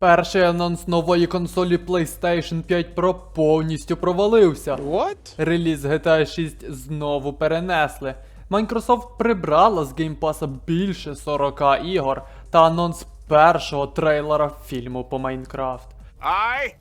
Перший анонс нової консолі PlayStation 5 Pro повністю провалився. What? Реліз GTA 6 знову перенесли. Microsoft прибрала з Pass більше 40 ігор та анонс першого трейлера фільму по Майнкрафт. I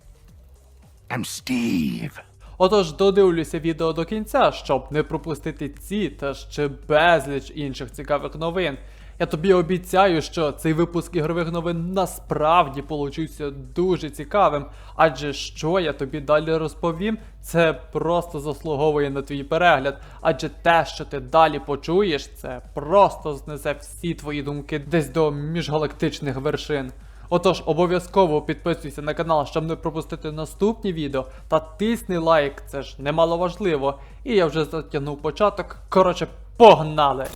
am Steve. Отож, додивлюся відео до кінця, щоб не пропустити ці та ще безліч інших цікавих новин. Я тобі обіцяю, що цей випуск ігрових новин насправді получився дуже цікавим, адже що я тобі далі розповім, це просто заслуговує на твій перегляд. Адже те, що ти далі почуєш, це просто знесе всі твої думки десь до міжгалактичних вершин. Отож, обов'язково підписуйся на канал, щоб не пропустити наступні відео, та тисни лайк, це ж немало важливо. І я вже затягнув початок. Коротше, погнали!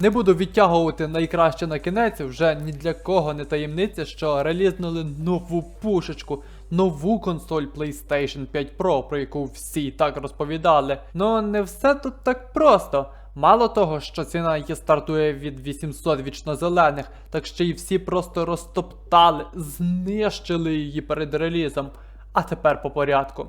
Не буду відтягувати найкраще на кінець, вже ні для кого не таємниця, що релізнули нову пушечку, нову консоль PlayStation 5 Pro, про яку всі так розповідали. Ну не все тут так просто. Мало того, що ціна її стартує від 800 вічно-зелених, так ще й всі просто розтоптали, знищили її перед релізом. А тепер по порядку.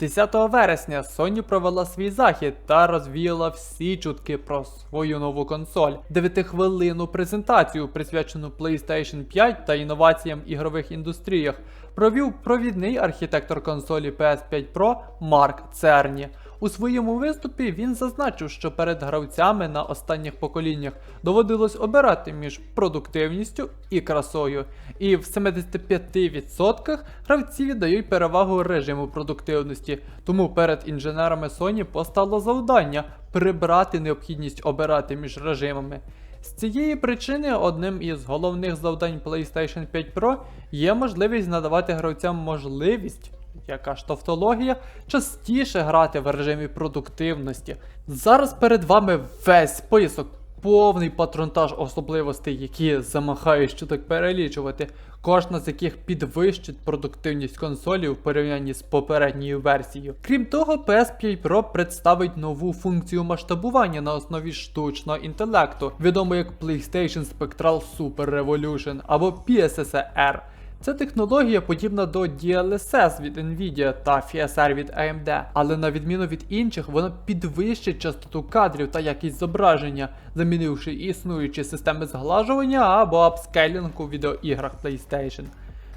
10 вересня Sony провела свій захід та розвіяла всі чутки про свою нову консоль. 9-хвилинну презентацію, присвячену PlayStation 5 та інноваціям ігрових індустріях, провів провідний архітектор консолі PS5 Pro Марк Церні. У своєму виступі він зазначив, що перед гравцями на останніх поколіннях доводилось обирати між продуктивністю і красою. І в 75% гравці віддають перевагу режиму продуктивності. Тому перед інженерами Sony постало завдання прибрати необхідність обирати між режимами. З цієї причини одним із головних завдань PlayStation 5 Pro є можливість надавати гравцям можливість яка ж тавтологія, частіше грати в режимі продуктивності. Зараз перед вами весь список, повний патронтаж особливостей, які замахаюсь що так перелічувати, кожна з яких підвищить продуктивність консолі в порівнянні з попередньою версією. Крім того, PS5 Pro представить нову функцію масштабування на основі штучного інтелекту, відому як PlayStation Spectral Super Revolution або PSSR. Ця технологія подібна до DLSS від Nvidia та FSR від AMD, але на відміну від інших, вона підвищить частоту кадрів та якість зображення, замінивши існуючі системи зглажування або апскейлінг у відеоіграх PlayStation.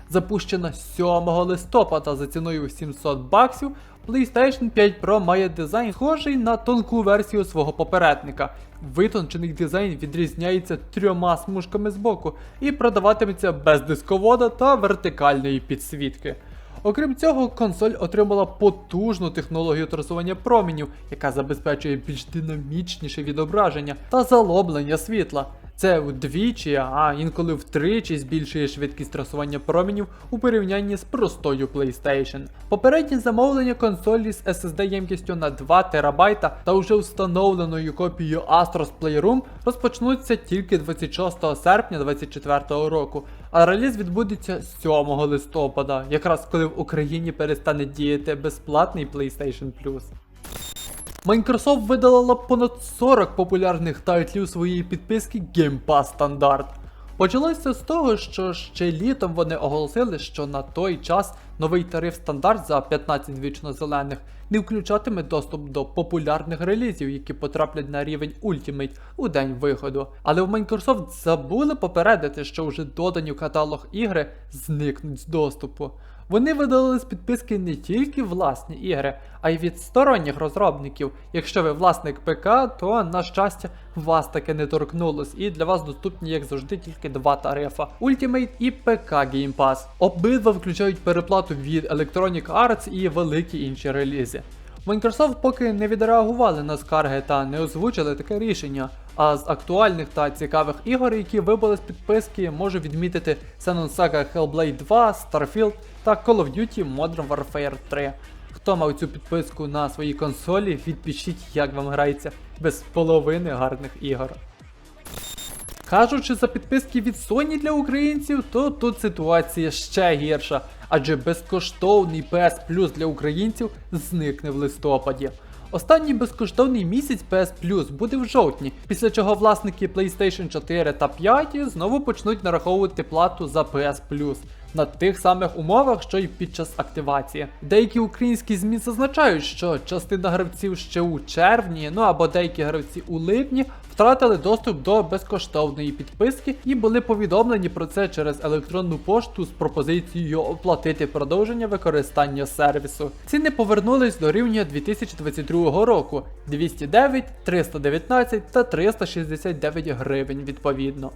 Запущена 7 листопада за ціною 700 баксів, PlayStation 5 Pro має дизайн схожий на тонку версію свого попередника. Витончений дизайн відрізняється трьома смужками збоку і продаватиметься без дисковода та вертикальної підсвітки. Окрім цього, консоль отримала потужну технологію трасування променів, яка забезпечує більш динамічніше відображення та залоблення світла. Це вдвічі, а інколи втричі збільшує швидкість трасування променів у порівнянні з простою PlayStation. Попереднє замовлення консолі з SSD ємкістю на 2 ТБ та вже встановленою копією Astros Playroom розпочнуться тільки 26 серпня 2024 року, а реліз відбудеться 7 листопада, якраз коли в Україні перестане діяти безплатний PlayStation Plus. Microsoft видалила понад 40 популярних тайтлів своєї підписки Game Pass стандарт. Почалося з того, що ще літом вони оголосили, що на той час новий тариф стандарт за 15 вічно зелених не включатиме доступ до популярних релізів, які потраплять на рівень Ultimate у день виходу. Але в Microsoft забули попередити, що вже додані в каталог ігри зникнуть з доступу. Вони видали з підписки не тільки власні ігри, а й від сторонніх розробників. Якщо ви власник ПК, то на щастя вас таке не торкнулось, і для вас доступні, як завжди, тільки два тарифа: Ultimate і ПК Game Pass. Обидва включають переплату від Electronic Arts і великі інші релізи. Microsoft поки не відреагували на скарги та не озвучили таке рішення. А з актуальних та цікавих ігор, які вибули з підписки, можу відмітити Xenon Saga Hellblade 2, Starfield та Call of Duty Modern Warfare 3. Хто мав цю підписку на своїй консолі, відпишіть, як вам грається без половини гарних ігор. Кажучи за підписки від Sony для українців, то тут ситуація ще гірша, адже безкоштовний PS Plus для українців зникне в листопаді. Останній безкоштовний місяць PS Plus буде в жовтні, після чого власники PlayStation 4 та 5 знову почнуть нараховувати плату за PS Plus. на тих самих умовах, що й під час активації. Деякі українські ЗМІ зазначають, що частина гравців ще у червні, ну або деякі гравці у липні втратили доступ до безкоштовної підписки і були повідомлені про це через електронну пошту з пропозицією оплатити продовження використання сервісу. Ціни повернулись до рівня 2022 року 209, 319 та 369 гривень відповідно.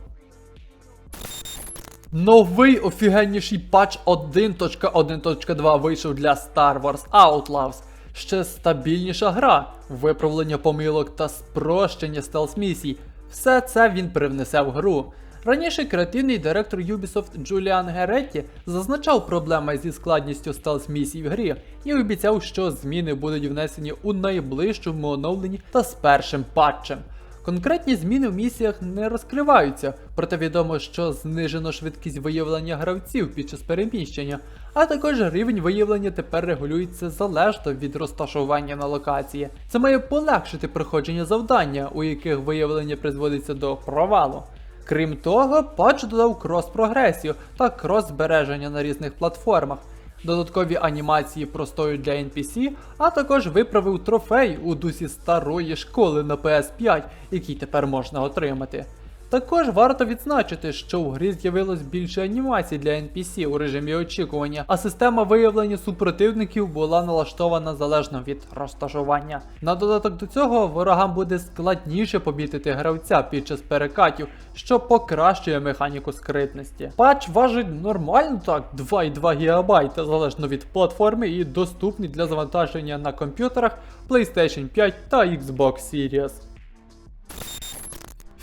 Новий офігенніший патч 1.1.2 вийшов для Star Wars Outlaws. Ще стабільніша гра, виправлення помилок та спрощення стелс місій. Все це він привнесе в гру. Раніше креативний директор Ubisoft Джуліан Геретті зазначав проблеми зі складністю стелс місій в грі і обіцяв, що зміни будуть внесені у найближчому оновленні та з першим патчем. Конкретні зміни в місіях не розкриваються, проте відомо, що знижено швидкість виявлення гравців під час переміщення, а також рівень виявлення тепер регулюється залежно від розташування на локації. Це має полегшити проходження завдання, у яких виявлення призводиться до провалу. Крім того, патч додав крос-прогресію та крос-збереження на різних платформах, додаткові анімації простою для NPC, а також виправив трофей у дусі старої школи на PS5, який тепер можна отримати. Також варто відзначити, що в грі з'явилось більше анімацій для NPC у режимі очікування, а система виявлення супротивників була налаштована залежно від розташування. На додаток до цього ворогам буде складніше помітити гравця під час перекатів, що покращує механіку скритності. Патч важить нормально так 2,2 ГБ залежно від платформи і доступний для завантаження на комп'ютерах PlayStation 5 та Xbox Series.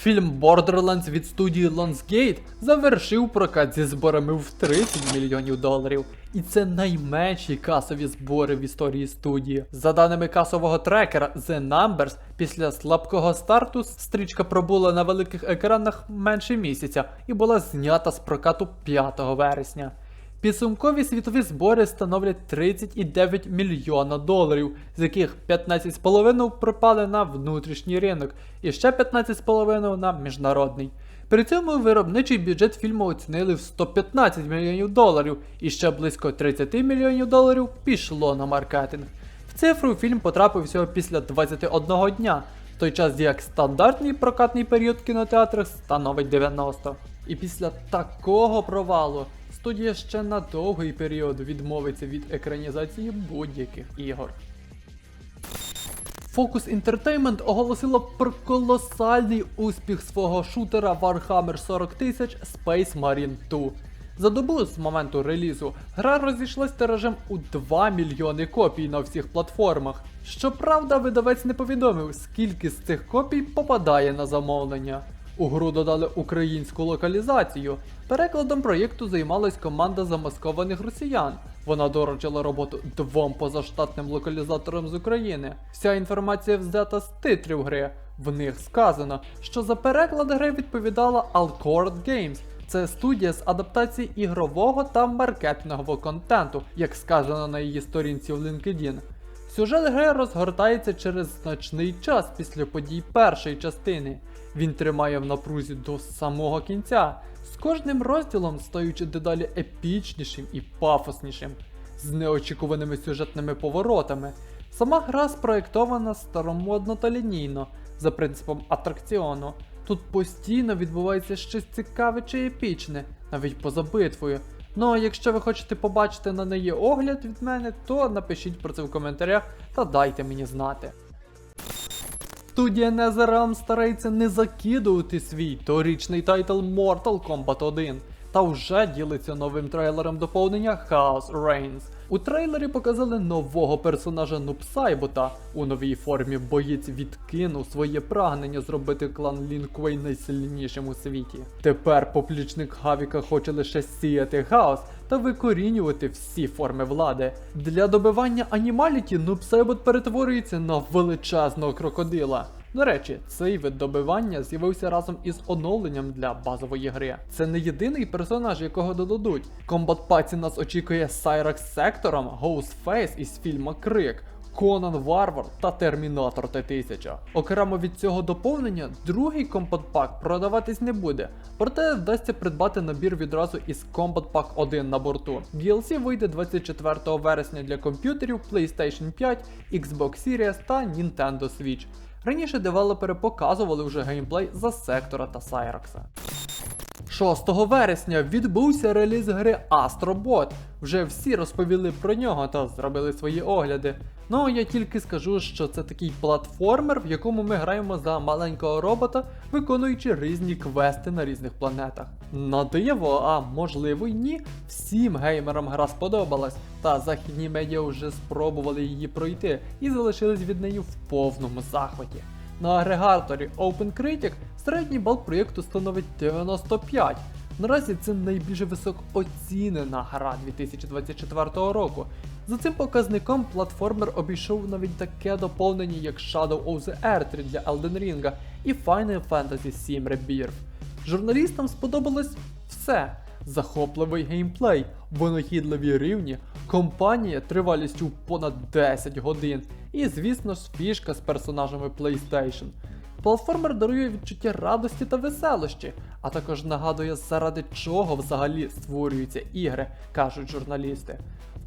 Фільм Borderlands від студії Lionsgate завершив прокат зі зборами в 30 мільйонів доларів. І це найменші касові збори в історії студії. За даними касового трекера The Numbers, після слабкого старту стрічка пробула на великих екранах менше місяця і була знята з прокату 5 вересня. Підсумкові світові збори становлять 30,9 мільйона доларів, з яких 15,5 пропали на внутрішній ринок і ще 15,5 на міжнародний. При цьому виробничий бюджет фільму оцінили в 115 мільйонів доларів, і ще близько 30 мільйонів доларів пішло на маркетинг. В цифру фільм потрапив всього після 21 дня, в той час як стандартний прокатний період в кінотеатрах становить 90. І після такого провалу студія ще на довгий період відмовиться від екранізації будь-яких ігор. Focus Entertainment оголосила про колосальний успіх свого шутера Warhammer 40 000 Space Marine 2. За добу з моменту релізу гра розійшлась тиражем у 2 мільйони копій на всіх платформах. Щоправда, видавець не повідомив, скільки з цих копій попадає на замовлення. У гру додали українську локалізацію. Перекладом проєкту займалась команда замаскованих росіян. Вона доручила роботу двом позаштатним локалізаторам з України. Вся інформація взята з титрів гри. В них сказано, що за переклад гри відповідала Alcord Games. Це студія з адаптації ігрового та маркетингового контенту, як сказано на її сторінці в LinkedIn. Сюжет гри розгортається через значний час після подій першої частини. Він тримає в напрузі до самого кінця, з кожним розділом стаючи дедалі епічнішим і пафоснішим, з неочікуваними сюжетними поворотами. Сама гра спроєктована старомодно та лінійно, за принципом атракціону. Тут постійно відбувається щось цікаве чи епічне, навіть поза битвою. Ну а якщо ви хочете побачити на неї огляд від мене, то напишіть про це в коментарях та дайте мені знати. Студія NetherRealm старається не закидувати свій торічний тайтл Mortal Kombat 1 та вже ділиться новим трейлером доповнення Chaos Reigns. У трейлері показали нового персонажа Нупсайбота. У новій формі боєць відкинув своє прагнення зробити клан Лінквей найсильнішим у світі. Тепер поплічник Хавіка хоче лише сіяти хаос та викорінювати всі форми влади. Для добивання анімаліті Нупсайбот перетворюється на величезного крокодила. До речі, цей вид добивання з'явився разом із оновленням для базової гри. Це не єдиний персонаж, якого додадуть. Комбат паці нас очікує Сайрак з сектором, Ghostface із фільму Крик, Conan Варвар та Термінатор Т-1000. Окремо від цього доповнення, другий Pack продаватись не буде, проте вдасться придбати набір відразу із Pack 1 на борту. DLC вийде 24 вересня для комп'ютерів PlayStation 5, Xbox Series та Nintendo Switch. Раніше девелопери показували вже геймплей за сектора та Сайрокса. 6 вересня відбувся реліз гри Astrobot. Вже всі розповіли про нього та зробили свої огляди. Ну я тільки скажу, що це такий платформер, в якому ми граємо за маленького робота, виконуючи різні квести на різних планетах. На диво, а можливо й ні, всім геймерам гра сподобалась, та західні медіа вже спробували її пройти і залишились від неї в повному захваті. На агрегаторі OpenCritic середній бал проєкту становить 95. Наразі це найбільш високооцінена гра 2024 року. За цим показником платформер обійшов навіть таке доповнення, як Shadow of the Earth для Elden Ring і Final Fantasy VII Rebirth. Журналістам сподобалось все. Захопливий геймплей, винахідливі рівні, компанія тривалістю понад 10 годин, і, звісно ж, фішка з персонажами PlayStation. Платформер дарує відчуття радості та веселощі, а також нагадує, заради чого взагалі створюються ігри, кажуть журналісти.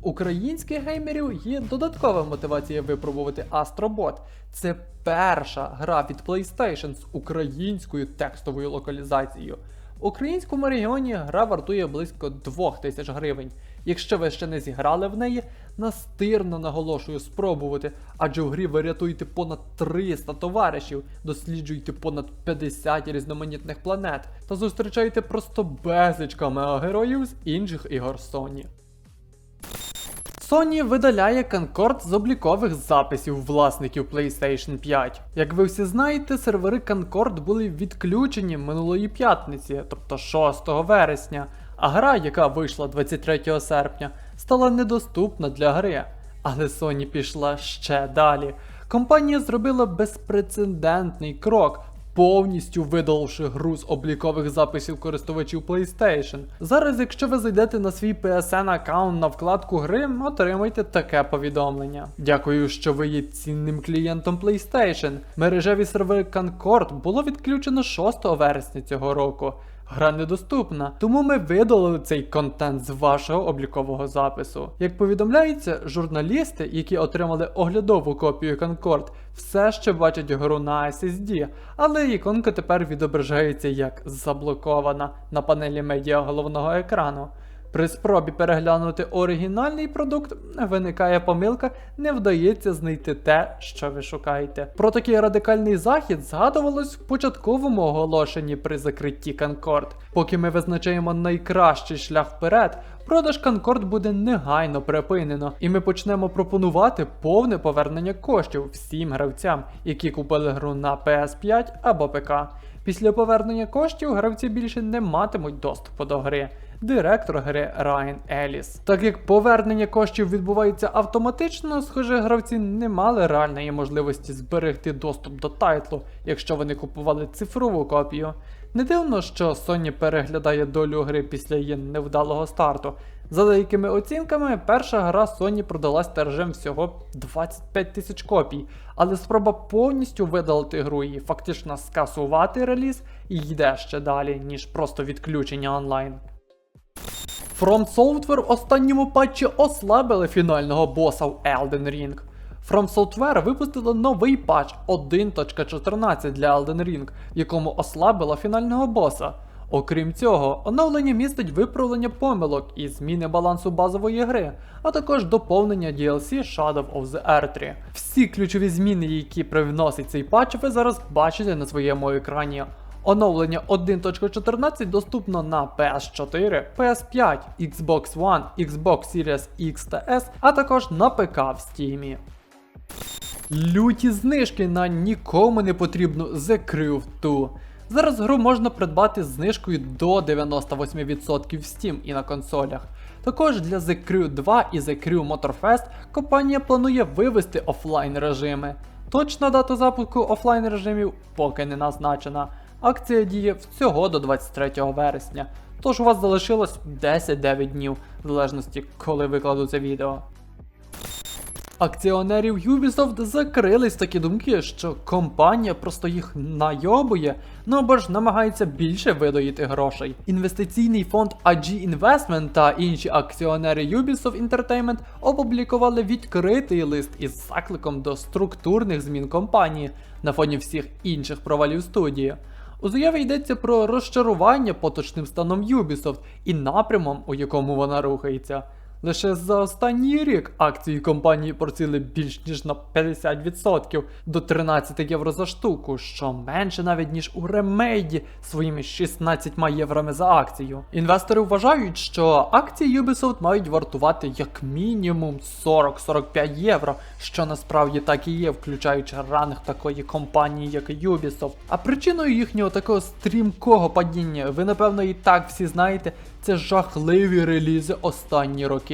В українських геймерів є додаткова мотивація випробувати Astrobot. Це перша гра від PlayStation з українською текстовою локалізацією. В українському регіоні гра вартує близько 2000 гривень. Якщо ви ще не зіграли в неї, настирно наголошую спробувати, адже в грі ви рятуєте понад 300 товаришів, досліджуєте понад 50 різноманітних планет та зустрічаєте просто безліч камео-героїв з інших ігор Sony. Sony видаляє Concord з облікових записів власників PlayStation 5. Як ви всі знаєте, сервери Concord були відключені минулої п'ятниці, тобто 6 вересня, а гра, яка вийшла 23 серпня, стала недоступна для гри. Але Sony пішла ще далі. Компанія зробила безпрецедентний крок, повністю видаливши гру з облікових записів користувачів PlayStation. Зараз, якщо ви зайдете на свій PSN аккаунт на вкладку гри, отримайте таке повідомлення. Дякую, що ви є цінним клієнтом PlayStation. Мережеві сервери Concord було відключено 6 вересня цього року. Гра недоступна, тому ми видалили цей контент з вашого облікового запису. Як повідомляється, журналісти, які отримали оглядову копію Конкорд, все ще бачать гру на SSD, але іконка тепер відображається як заблокована на панелі медіа головного екрану. При спробі переглянути оригінальний продукт виникає помилка, не вдається знайти те, що ви шукаєте. Про такий радикальний захід згадувалось в початковому оголошенні при закритті Concord. Поки ми визначаємо найкращий шлях вперед, продаж Concord буде негайно припинено, і ми почнемо пропонувати повне повернення коштів всім гравцям, які купили гру на PS5 або ПК. Після повернення коштів гравці більше не матимуть доступу до гри. Директор гри Райан Еліс. Так як повернення коштів відбувається автоматично, схоже, гравці не мали реальної можливості зберегти доступ до тайтлу, якщо вони купували цифрову копію. Не дивно, що Sony переглядає долю гри після її невдалого старту. За деякими оцінками, перша гра Sony продалась тиражем всього 25 тисяч копій, але спроба повністю видалити гру і фактично скасувати реліз йде ще далі, ніж просто відключення онлайн. From Software в останньому патчі ослабили фінального боса в Elden Ring. From Software випустила новий патч 1.14 для Elden Ring, в якому ослабила фінального боса. Окрім цього, оновлення містить виправлення помилок і зміни балансу базової гри, а також доповнення DLC Shadow of the Earth. Всі ключові зміни, які привносить цей патч, ви зараз бачите на своєму екрані. Оновлення 1.14 доступно на PS4, PS5, Xbox One, Xbox Series X та S, а також на ПК в Steam. Люті знижки на нікому не потрібну The Crew 2. Зараз гру можна придбати з знижкою до 98% в Steam і на консолях. Також для The Crew 2 і The Crew Motorfest компанія планує вивести офлайн режими. Точна дата запуску офлайн режимів поки не назначена. Акція діє всього до 23 вересня, тож у вас залишилось 10-9 днів, в залежності коли викладу це відео. Акціонерів Ubisoft закрились такі думки, що компанія просто їх найобує, ну або ж намагається більше видоїти грошей. Інвестиційний фонд AG Investment та інші акціонери Ubisoft Entertainment опублікували відкритий лист із закликом до структурних змін компанії на фоні всіх інших провалів студії. У заяві йдеться про розчарування поточним станом Ubisoft і напрямом, у якому вона рухається. Лише за останній рік акції компанії проціли більш ніж на 50% до 13 євро за штуку, що менше навіть ніж у ремейді своїми 16 євроми за акцію. Інвестори вважають, що акції Ubisoft мають вартувати як мінімум 40-45 євро, що насправді так і є, включаючи ранг такої компанії, як Ubisoft. А причиною їхнього такого стрімкого падіння, ви напевно і так всі знаєте, це жахливі релізи останні роки.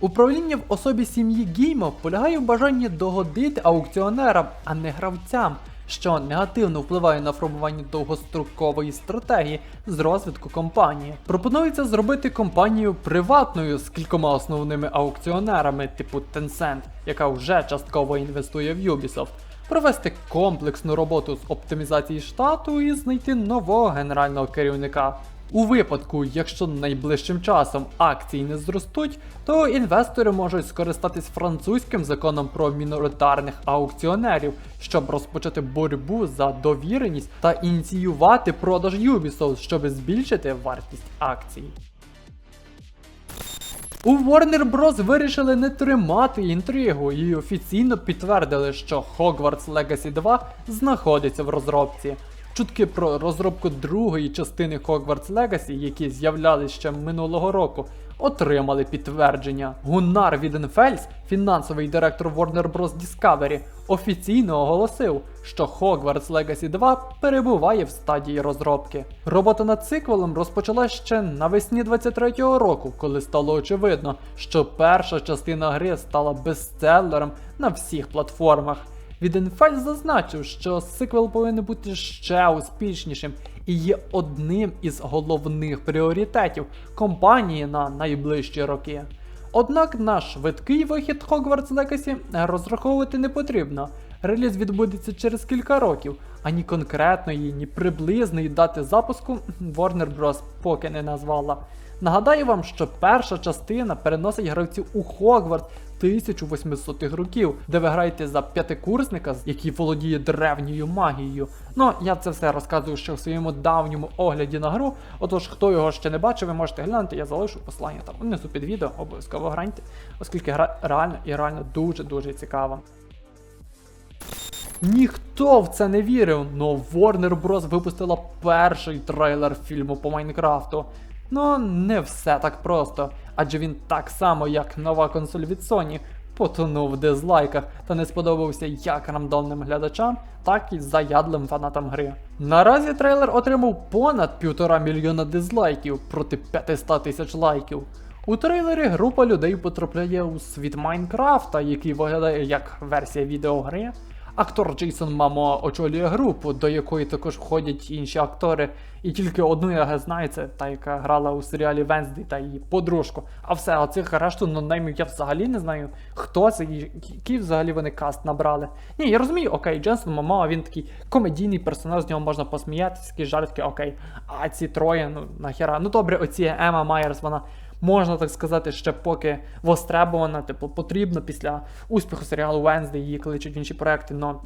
Управління в особі сім'ї Геймов полягає в бажанні догодити аукціонерам, а не гравцям, що негативно впливає на формування довгострокової стратегії з розвитку компанії. Пропонується зробити компанію приватною з кількома основними аукціонерами, типу Tencent, яка вже частково інвестує в Ubisoft. Провести комплексну роботу з оптимізації штату і знайти нового генерального керівника. У випадку, якщо найближчим часом акції не зростуть, то інвестори можуть скористатись французьким законом про міноритарних аукціонерів, щоб розпочати боротьбу за довіреність та ініціювати продаж Ubisoft, щоб збільшити вартість акцій. У Warner Bros. вирішили не тримати інтригу і офіційно підтвердили, що Hogwarts Legacy 2 знаходиться в розробці. Чутки про розробку другої частини Hogwarts Legacy, які з'являлись ще минулого року, отримали підтвердження. Гуннар Віденфельс, фінансовий директор Warner Bros. Discovery, офіційно оголосив, що Hogwarts Legacy 2 перебуває в стадії розробки. Робота над циквелом розпочалась ще навесні 23-го року, коли стало очевидно, що перша частина гри стала бестселером на всіх платформах. Віденфель зазначив, що сиквел повинен бути ще успішнішим і є одним із головних пріоритетів компанії на найближчі роки. Однак на швидкий вихід Hogwarts Legacy розраховувати не потрібно. Реліз відбудеться через кілька років, ані конкретної, ні приблизної дати запуску Warner Bros. поки не назвала. Нагадаю вам, що перша частина переносить гравців у Хогвартс 1800-х років, де ви граєте за п'ятикурсника, який володіє древньою магією. Ну, я це все розказую ще в своєму давньому огляді на гру. Отож, хто його ще не бачив, ви можете глянути, я залишу послання там внизу під відео, обов'язково гляньте, оскільки гра реально і реально дуже-дуже цікава. Ніхто в це не вірив, но Warner Bros. випустила перший трейлер фільму по Майнкрафту. Ну, не все так просто, адже він так само, як нова консоль від Sony, потонув в дизлайках та не сподобався як рандомним глядачам, так і заядлим фанатам гри. Наразі трейлер отримав понад півтора мільйона дизлайків проти 500 тисяч лайків. У трейлері група людей потрапляє у світ Майнкрафта, який виглядає як версія відеогри. Актор Джейсон Мамо очолює групу, до якої також входять інші актори, і тільки одну я знаю, це та, яка грала у серіалі Венсді та її подружку. А все, а цих решту нонеймів я взагалі не знаю, хто це і який взагалі вони каст набрали. Ні, я розумію, окей, Джейсон Мамо, він такий комедійний персонаж, з нього можна посміятися, такі жартки, окей. А ці троє, ну нахера. Ну добре, оці Ема Майерс, вона можна так сказати, ще поки востребована, типу, потрібно після успіху серіалу Венсді її кличуть в інші проекти. Но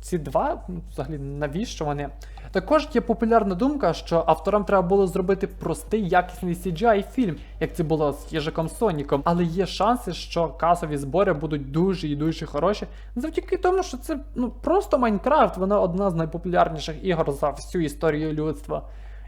ці два, ну, взагалі, навіщо вони? Також є популярна думка, що авторам треба було зробити простий якісний CGI фільм, як це було з Єжиком Соніком. Але є шанси, що касові збори будуть дуже і дуже хороші, завдяки тому, що це ну просто Майнкрафт, вона одна з найпопулярніших ігор за всю історію людства.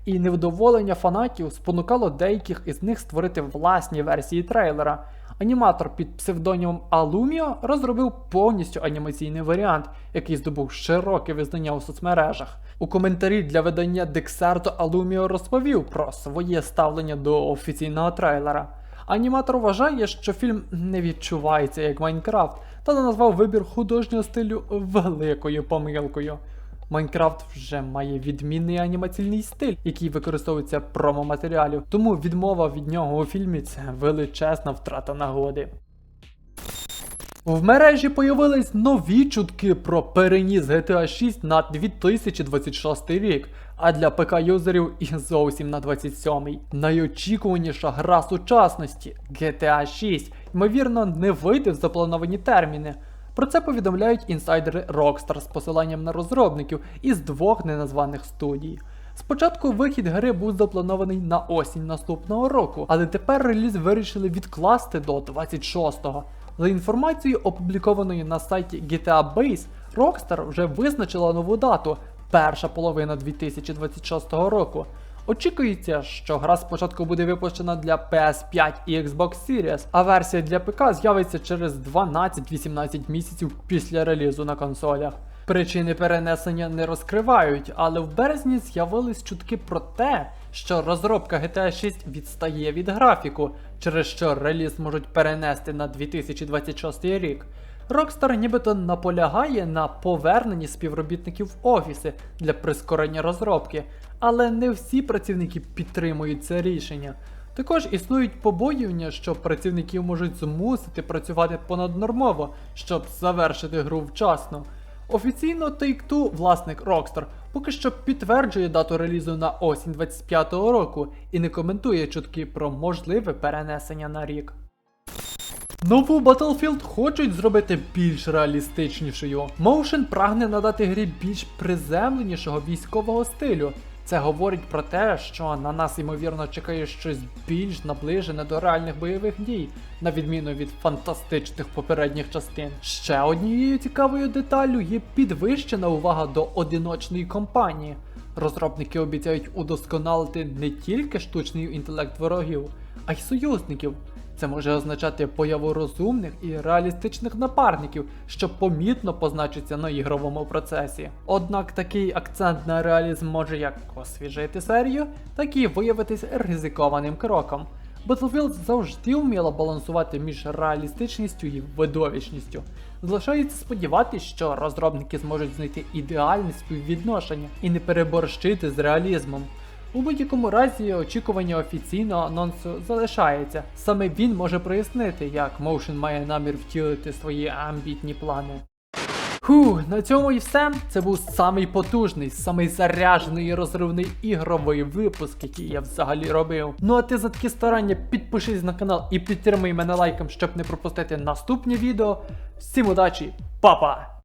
І невдоволення фанатів спонукало деяких із них створити власні версії трейлера. Аніматор під псевдонімом Alumio розробив повністю анімаційний варіант, який здобув широке визнання у соцмережах. У коментарі для видання Dexerto Alumio розповів про своє ставлення до офіційного трейлера. Аніматор вважає, що фільм не відчувається як Майнкрафт, та назвав вибір художнього стилю великою помилкою. Майнкрафт вже має відмінний анімаційний стиль, який використовується промо-матеріалів, тому відмова від нього у фільмі це величезна втрата нагоди. В мережі появились нові чутки про переніс GTA 6 на 2026 рік, а для ПК-юзерів і зовсім на 27-й. Найочікуваніша гра сучасності GTA 6, ймовірно, не вийде в заплановані терміни. Про це повідомляють інсайдери Rockstar з посиланням на розробників із двох неназваних студій. Спочатку вихід гри був запланований на осінь наступного року, але тепер реліз вирішили відкласти до 26-го. За інформацією, опублікованою на сайті GTA Base, Rockstar вже визначила нову дату перша половина 2026 року. Очікується, що гра спочатку буде випущена для PS5 і Xbox Series, а версія для ПК з'явиться через 12-18 місяців після релізу на консолях. Причини перенесення не розкривають, але в березні з'явились чутки про те, що розробка GTA 6 відстає від графіку, через що реліз можуть перенести на 2026 рік. Rockstar нібито наполягає на поверненні співробітників в офіси для прискорення розробки, але не всі працівники підтримують це рішення. Також існують побоювання, що працівників можуть змусити працювати понаднормово, щоб завершити гру вчасно. Офіційно Take-Two, власник Rockstar, поки що підтверджує дату релізу на осінь 25-го року і не коментує чутки про можливе перенесення на рік. Нову Battlefield хочуть зробити більш реалістичнішою. Motion прагне надати грі більш приземленішого військового стилю. Це говорить про те, що на нас ймовірно чекає щось більш наближене до реальних бойових дій, на відміну від фантастичних попередніх частин. Ще однією цікавою деталлю є підвищена увага до одиночної кампанії. Розробники обіцяють удосконалити не тільки штучний інтелект ворогів, а й союзників. Це може означати появу розумних і реалістичних напарників, що помітно позначиться на ігровому процесі. Однак такий акцент на реалізм може як освіжити серію, так і виявитись ризикованим кроком. Battlefield завжди вміла балансувати між реалістичністю і видовищністю. Залишається сподіватися, що розробники зможуть знайти ідеальне співвідношення і не переборщити з реалізмом. У будь-якому разі очікування офіційного анонсу залишається. Саме він може прояснити, як Motion має намір втілити свої амбітні плани. Фух, на цьому і все. Це був самий потужний, самий заряджений і розривний ігровий випуск, який я взагалі робив. Ну а ти за такі старання підпишись на канал і підтримай мене лайком, щоб не пропустити наступні відео. Всім удачі, папа!